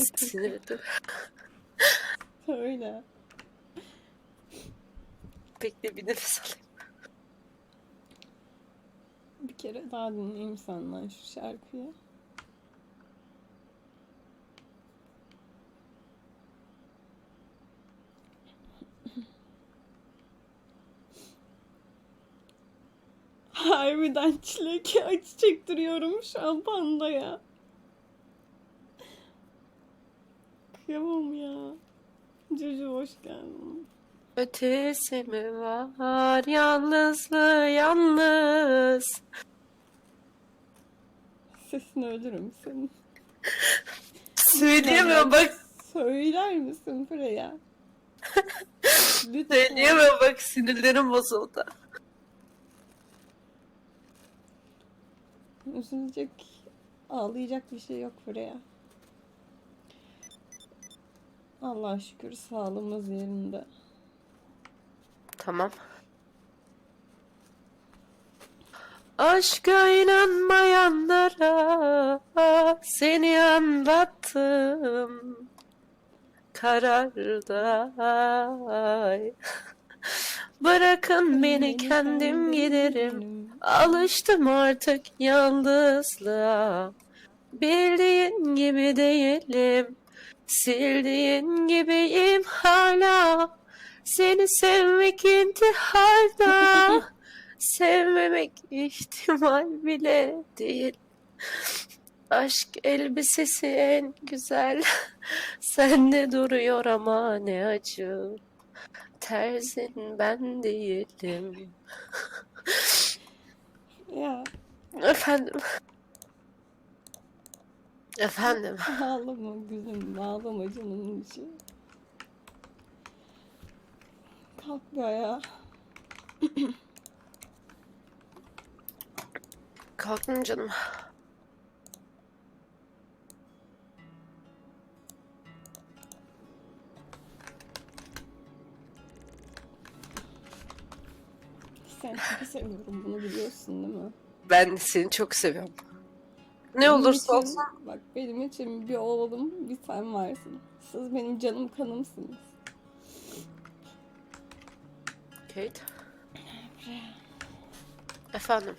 Sinirli. Öyle. Bekle bir nefes alayım. Bir kere daha dinleyeyim senden şu şarkıyı. Harbiden çilek acı çektiriyorum şu an Kıyamam ya. Cucu hoş geldin. Ötesi mi var yalnızlığı yalnız. Sesini ölürüm senin. Söyleyemiyorum bak. Söyler misin Freya? Lütfen. Söyleyemiyorum bak sinirlerim bozuldu. Üzülecek, ağlayacak bir şey yok Freya. Allah'a şükür sağlığımız yerinde. Tamam. Aşka inanmayanlara seni anlattım. Kararda Bırakın beni kendim giderim. Alıştım artık yalnızlığa. Bildiğin gibi değilim. Sildiğin gibiyim hala. Seni sevmek intiharda. Sevmemek ihtimal bile değil. Aşk elbisesi en güzel. Sende duruyor ama ne acı. Terzin ben değilim. Ya Efendim. Efendim. ağlama gülüm, ağlama canımın içi. Kalk bir ayağa. Kalktım canım. Seni çok seviyorum, bunu biliyorsun değil mi? Ben seni çok seviyorum. Ne Benim olursa için- olsun. Bak benim için bir oğlum, bir sen varsın. Siz benim canım kanımsınız. Kate. Efendim.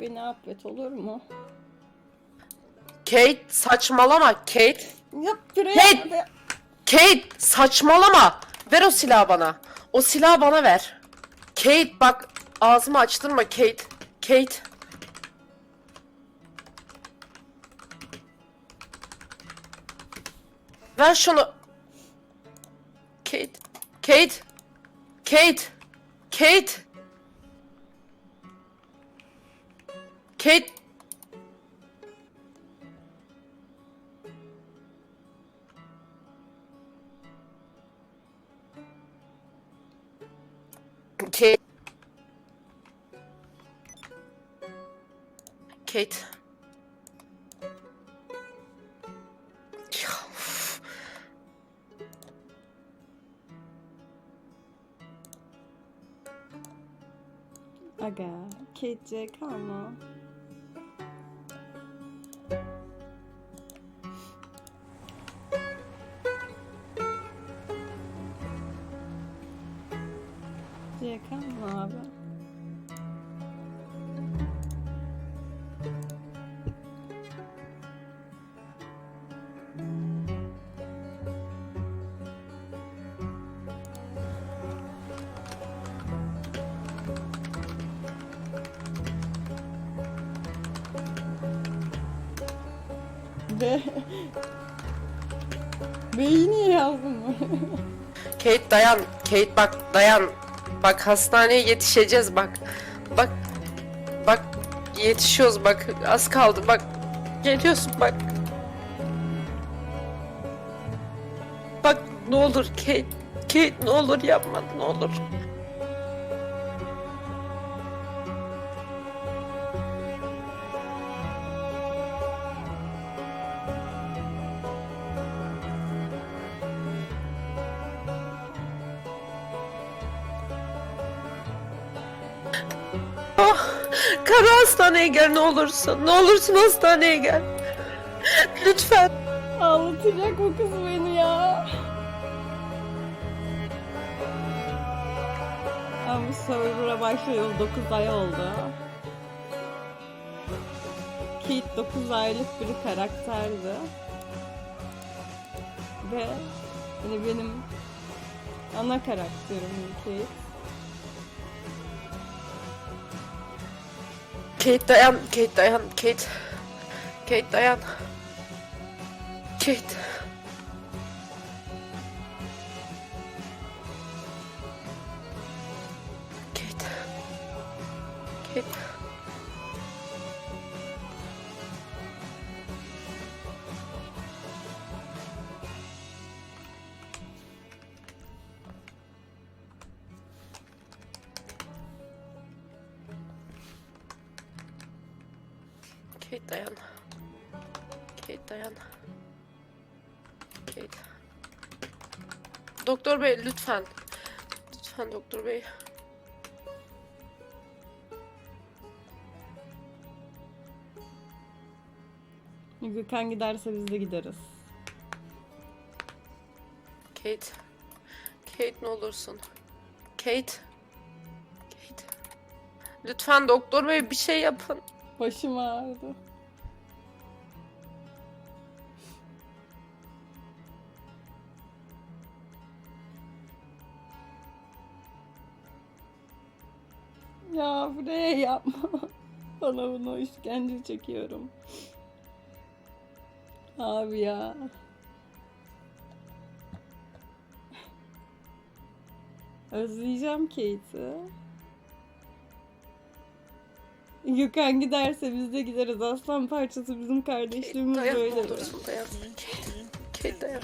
Beni affet olur mu? Kate saçmalama Kate. Yap Freya. Hey! Kate saçmalama. Ver o silahı bana. O silahı bana ver. Kate bak ağzımı açtırma Kate. Kate. Ver şunu. Kate. Kate. Kate. Kate. Kate. Kate. Ya. Aga, Kate kalma. Dayan. Kate bak dayan. Bak hastaneye yetişeceğiz bak. Bak. Bak yetişiyoruz bak. Az kaldı bak. Geliyorsun bak. Bak ne olur Kate. Kate ne olur yapma ne olur. Hastaneye gel ne olursun. Ne olursun hastaneye gel. Lütfen. Ağlatacak bu kız beni ya. Bu server'a başlayalı 9 ay oldu. Kate 9 aylık bir karakterdi. Ve hani benim ana karakterim Kate. Kate dayan, Kate dayan, Kate. Kate dayan. Kate. Kate dayan. Kate dayan. Kate. Doktor bey lütfen. Lütfen doktor bey. Gökhan giderse biz de gideriz. Kate. Kate ne olursun. Kate. Kate. Lütfen doktor bey bir şey yapın. Başım ağrıdı. Ya buraya yapma. Bana bunu işkence çekiyorum. Abi ya. Özleyeceğim Kate'i. Gökhan giderse biz de gideriz. Aslan parçası bizim kardeşliğimiz dayan böyle. olursun dayan. Kate. Kate dayan.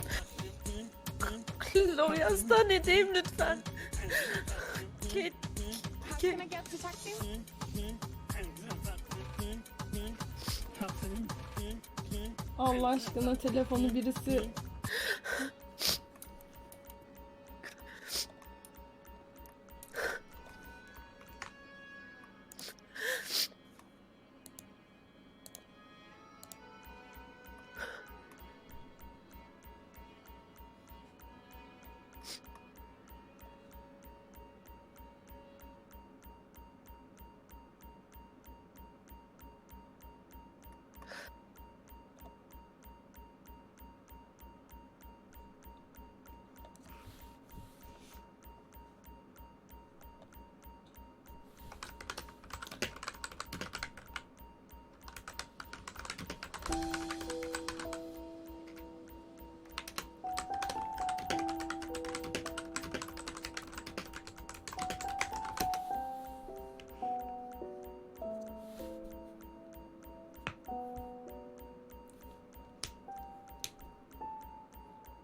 Lori hastanedeyim lütfen. Kate. Kate. Allah aşkına telefonu birisi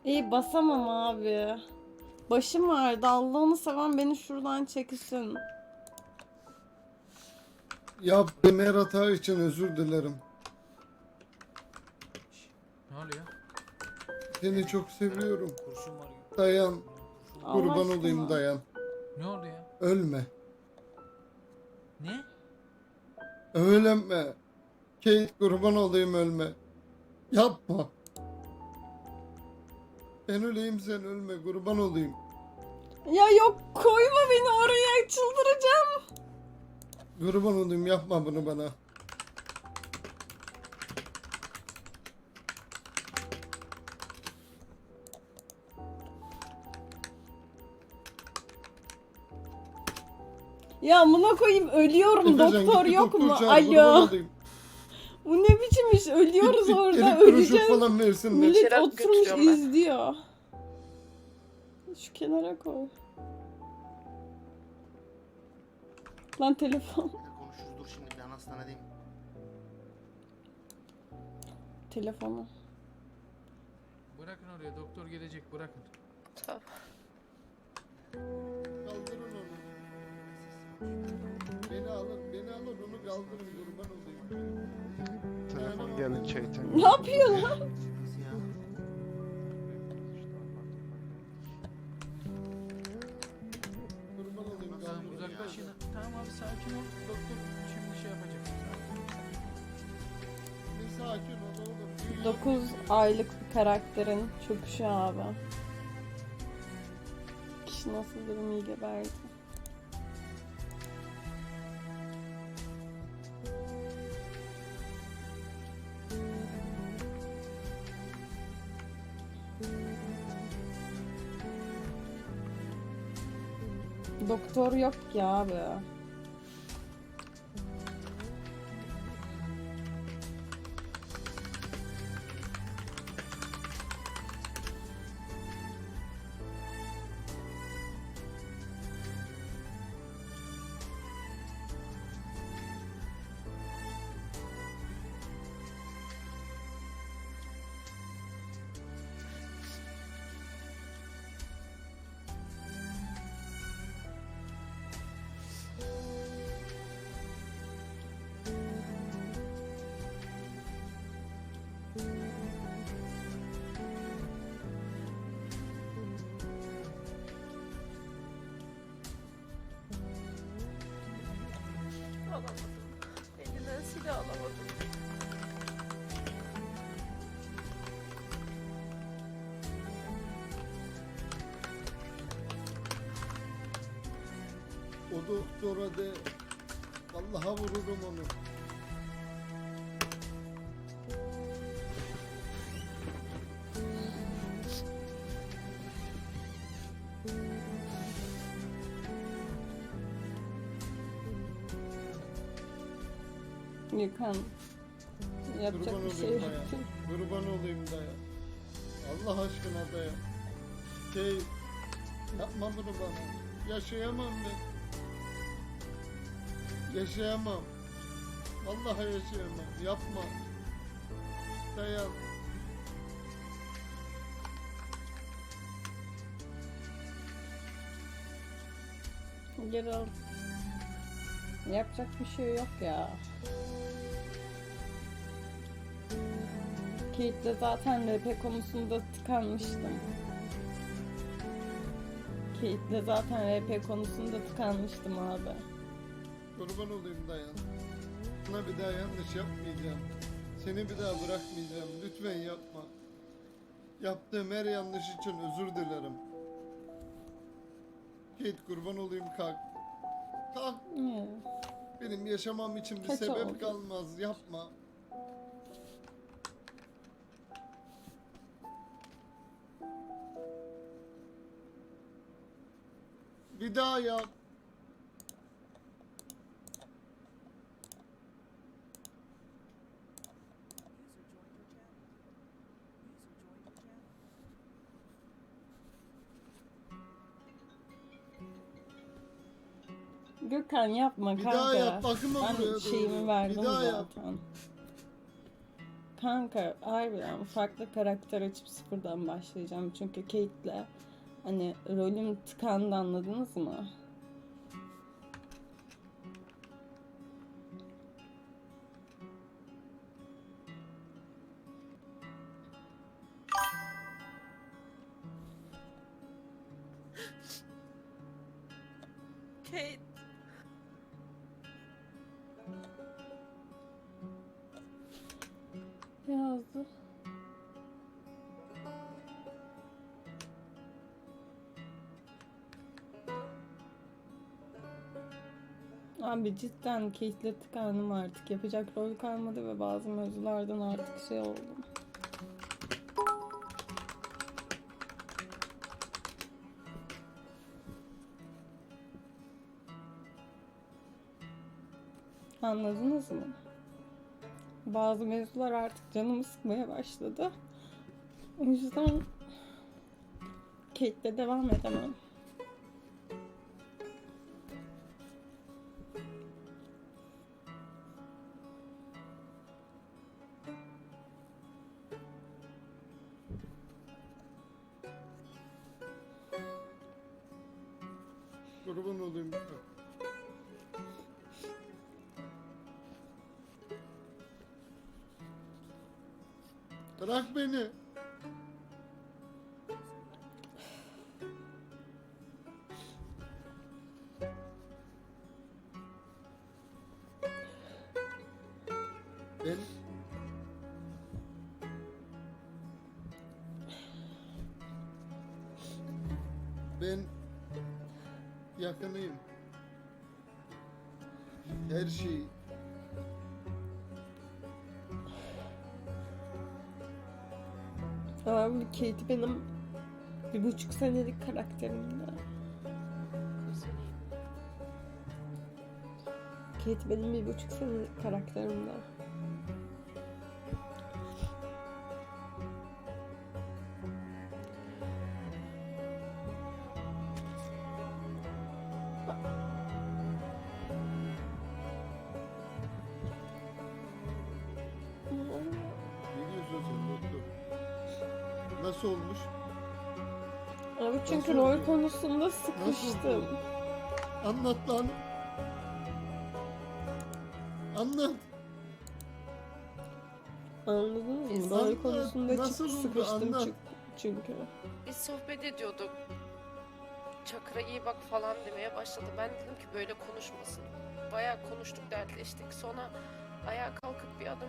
İyi basamam abi. Başım ağrıdı. Allah'ını seven beni şuradan çeksin. Yaptığım her hata için özür dilerim. Ne oluyor? Seni çok seviyorum. Kurşun var. Dayan. Allah Kurban aşkına. olayım dayan. Ne oldu ya? Ölme. Ne? Ölme. Kate kurban olayım ölme. Yapma. Ben öleyim sen ölme kurban olayım. Ya yok koyma beni oraya çıldıracağım. Kurban olayım yapma bunu bana. Ya buna koyayım ölüyorum Efecan, doktor yok doktor mu? çağır, kurban Alo. olayım. İş? Ölüyoruz orada öleceğiz. falan versinler. Millet Şeref oturmuş götürüyorum ben. izliyor. Şu kenara koy. Lan telefon. Konuşuruz dur şimdi ben hastanedeyim. Telefonu. Bırakın oraya doktor gelecek bırakın. Tamam. Kaldırın onu. Beni alın, beni alın onu kaldırın kurban olayım. Geldi çaytan. Ne yapıyor lan? Tamam kaldırın. uzaklaşın. Tamam abi sakin ol. Doktor şimdi yapacak. Bir sakin ol oğlum. Dünya- 9 aylık bir karakterin çöküşü abi. Kişi nasıl bir iyi geberdi. Doktor yok ya abi. Alamadım. Elinden silah alamadım. O doktora de Vallahi vururum onu. Yıkan. Yapacak Kurban bir şey olayım yok. daya. Kurban olayım daya. Allah aşkına daya. Şey yapma bunu bana. Yaşayamam ben. Yaşayamam. Vallahi yaşayamam. Yapma. Dayan. Geri al. Yapacak bir şey yok ya. Kate'le zaten RP konusunda tıkanmıştım. Kate'le zaten RP konusunda tıkanmıştım abi. Kurban olayım dayan. Sana bir daha yanlış yapmayacağım. Seni bir daha bırakmayacağım. Lütfen yapma. Yaptığım her yanlış için özür dilerim. Kate kurban olayım kalk. Kalk. Benim yaşamam için bir Kaç sebep oldu? kalmaz. Yapma. Bir daha yap. Gökhan yapma Bir kanka. daha yap, bakma buraya ben doğru. şeyimi verdim Bir daha yap. zaten. Kanka harbiden farklı karakter açıp sıfırdan başlayacağım. Çünkü Kate'le hani rolüm tıkandı anladınız mı? Kate. Abi cidden Kate'le tıkandım artık. Yapacak rol kalmadı ve bazı mevzulardan artık şey oldum. Anladınız mı? Bazı mevzular artık canımı sıkmaya başladı. O yüzden Kate'le devam edemem. Ben yakınıyım. Her şey Abi Kate benim bir buçuk senelik karakterimde. Kate benim bir buçuk senelik karakterimde. Abi çünkü Nasıl rol oldu? konusunda sıkıştım. oldu? Anlat lan. Anlat. Anladın mı? Rol Anlat, konusunda nasıl çok oldu? sıkıştım Anlat. çünkü- çünkü. Biz sohbet ediyorduk. Çakra iyi bak falan demeye başladı. Ben dedim ki böyle konuşmasın. Bayağı konuştuk, dertleştik. Sonra ayağa kalkıp bir adım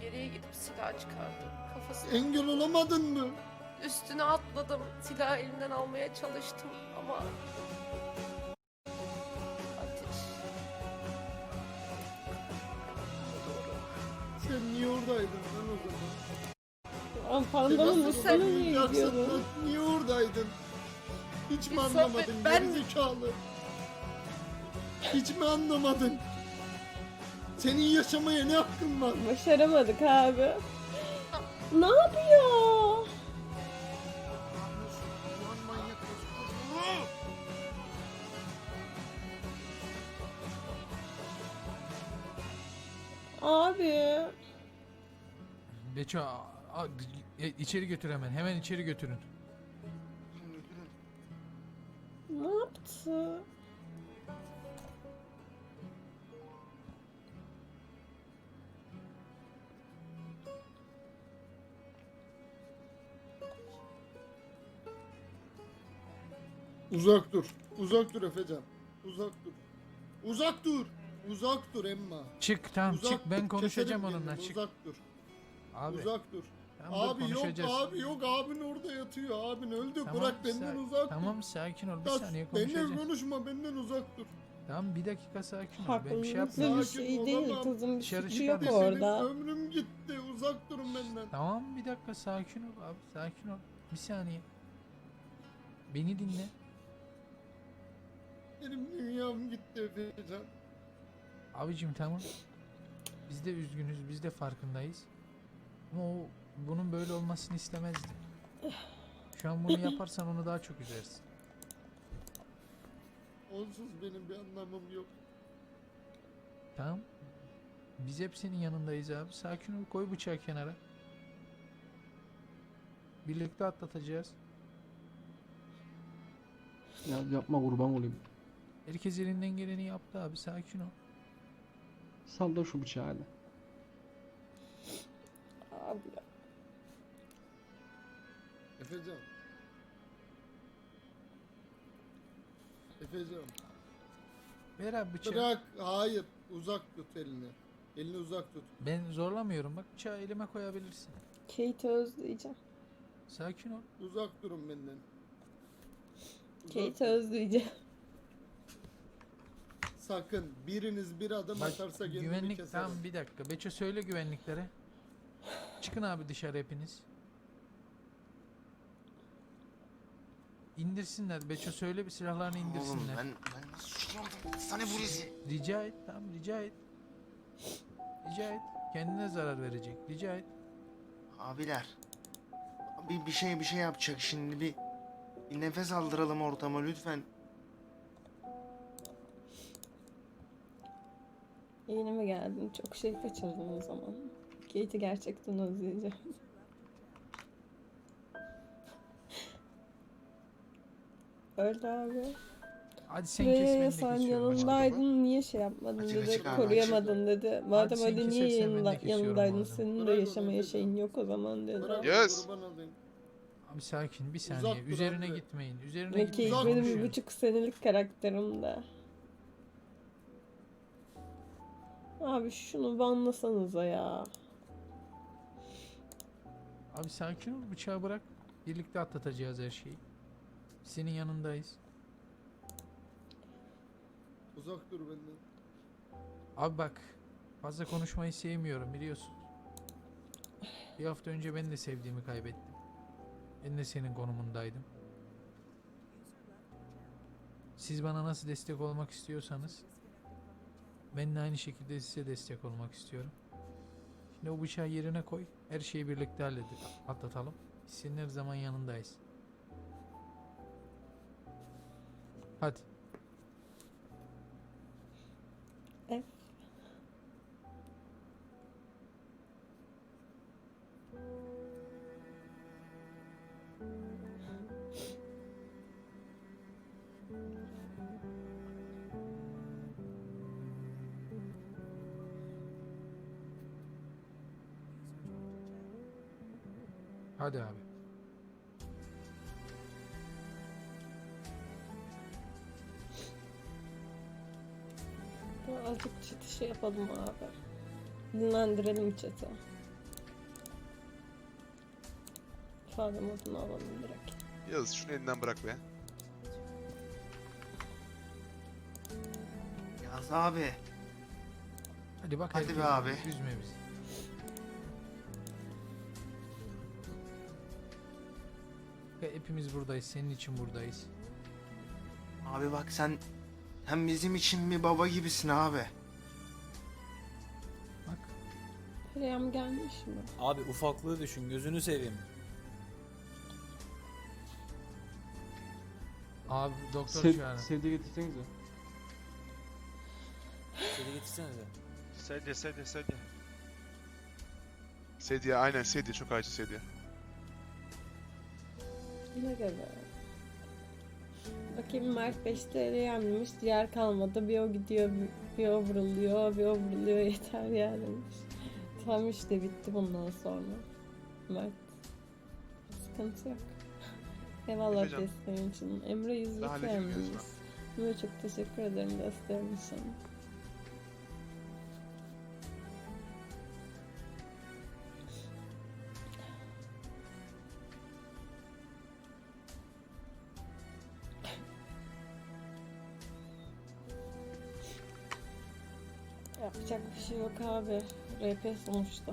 geriye gidip silah çıkardı. Kafasına Engel olamadın mı? Üstüne atladım. Silahı elinden almaya çalıştım ama... Ateş. Sen niye oradaydın lan o zaman? Pandanın üstüne niye lan? Niye oradaydın? Hiç mi sohbet- anlamadın ben- gerizekalı? Hiç mi anlamadın? Senin yaşamaya ne hakkın var? Başaramadık abi. Ne yapıyor? Beço a- a- e, içeri götür hemen. Hemen içeri götürün. Ne yaptı? Uzak dur. Uzak dur Efecan. Uzak dur. Uzak dur. Uzak dur Emma. Çık tamam Uzak çık ben dur, konuşacağım keserim onunla kendimi, çık. Uzak dur. Abi Uzak dur. tamam, Abi yok abi yok abin orada yatıyor. Abin öldü. Tamam, Bırak benden uzak Tamam dur. sakin ol bir Ya, saniye Benden konuşacağız. konuşma benden uzak dur. Tamam bir dakika sakin ol. Ben bir şey yapmıyorum. bir Sakin şey değil. bir dışarı çıkar orada. ömrüm gitti. Uzak durun benden. Tamam bir dakika sakin ol abi sakin ol. Bir saniye. Beni dinle. Benim dünyam gitti Efecan. Abicim tamam. Biz de üzgünüz, biz de farkındayız. Ama o bunun böyle olmasını istemezdi. Şu an bunu yaparsan onu daha çok üzersin. Onsuz benim bir anlamım yok. Tamam. Biz hep senin yanındayız abi. Sakin ol, koy bıçağı kenara. Birlikte atlatacağız. Ya yapma kurban olayım. Herkes elinden geleni yaptı abi. Sakin ol. Sal da şu bıçağı hadi. Abi ya. Efecan. Efecan. Ver abi bıçağı. Bırak. Hayır. Uzak tut elini. Elini uzak tut. Ben zorlamıyorum. Bak bıçağı elime koyabilirsin. Kate'i özleyeceğim. Sakin ol. Uzak durun benden. Uzak Kate'i özleyeceğim. Sakın biriniz bir adım Bak atarsa kendimi güvenlik keserim. tamam bir dakika. Beço söyle güvenliklere. Çıkın abi dışarı hepiniz. İndirsinler. Beço söyle bir silahlarını Oğlum indirsinler. ben, ben nasıl suçlu oldum? Sana polisi. Rica et tamam rica et. Rica et. Kendine zarar verecek. Rica et. Abiler. Bir, bir şey bir şey yapacak şimdi bir, bir nefes aldıralım ortama lütfen. Yeni mi geldin? Çok şey kaçırdın o zaman. Kate'i gerçekten özleyeceğim. Öyle abi. Hadi sen kes de sen kesiyorum. yanındaydın niye şey yapmadın Açık dedi açık abi, koruyamadın dedi. Madem sen öyle niye kesersen ben de yanında, kesiyorum yanındaydın madem. senin de Bırak yaşamaya şeyin yok o zaman dedi. Bırak Yes. kurban olayım. Abi sakin bir Uzak saniye. dur Üzerine abi. gitmeyin. Üzerine Ve gitmeyin. Kate benim bir konuşuyorum. buçuk senelik karakterimde. Abi şunu banlasanıza ya. Abi sakin ol bıçağı bırak. Birlikte atlatacağız her şeyi. Senin yanındayız. Uzak dur benden. Abi bak fazla konuşmayı sevmiyorum biliyorsun. Bir hafta önce ben de sevdiğimi kaybettim. Ben de senin konumundaydım. Siz bana nasıl destek olmak istiyorsanız ben de aynı şekilde size destek olmak istiyorum. Şimdi o bıçağı yerine koy. Her şeyi birlikte halledelim. Atlatalım. Senin her zaman yanındayız. Hadi. Hadi abi. Azıcık çatı şey yapalım abi. Dinlendirelim çatı. İfade modunu alalım direkt. Yaz şunu elinden bırak be. Yaz abi. Hadi bak Hadi be abi. Üzme bizi. Hepimiz buradayız. Senin için buradayız. Abi bak sen hem bizim için bir baba gibisin abi. Bak. Reyam gelmiş mi? Abi ufaklığı düşün gözünü seveyim. Abi doktor Sev, çağırın. sevdiği getirsenize. Seni getirsenize. Sedye sedye sedye. Sedye aynen sedye çok acı sedye. Ne kadar? Bakayım Mert 5'te Reyam'mış. Diğer kalmadı. Bir o gidiyor, bir- o vuruluyor, bir o vuruluyor. Yeter ya demiş. Tamam işte bitti bundan sonra. Mert. Sıkıntı yok. Eyvallah desteğin için. Emre yüzlük Daha halledeceğim vermiş. resmen. Emre çok teşekkür ederim desteğin için. Yapacak bir şey yok abi. RP sonuçta.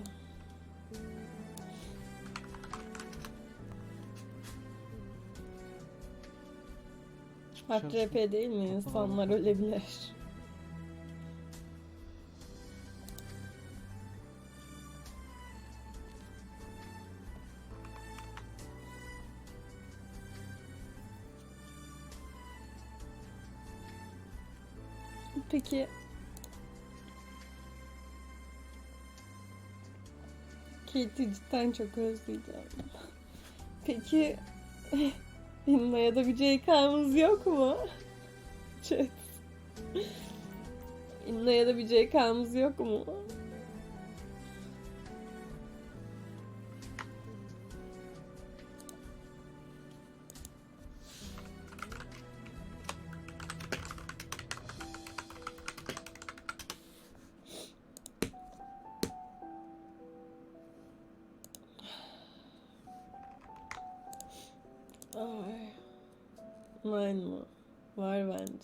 Dışarı RP değil mi? İnsanlar ölebilir. Peki Kate'i cidden çok özleyeceğim. Peki Hinna'ya da bir CK'mız yok mu? Chat. Hinna'ya da bir CK'mız yok mu?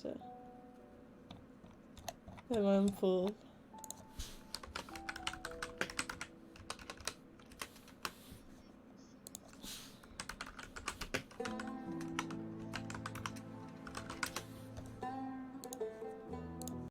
Var mı? Var bence. Hemen pull.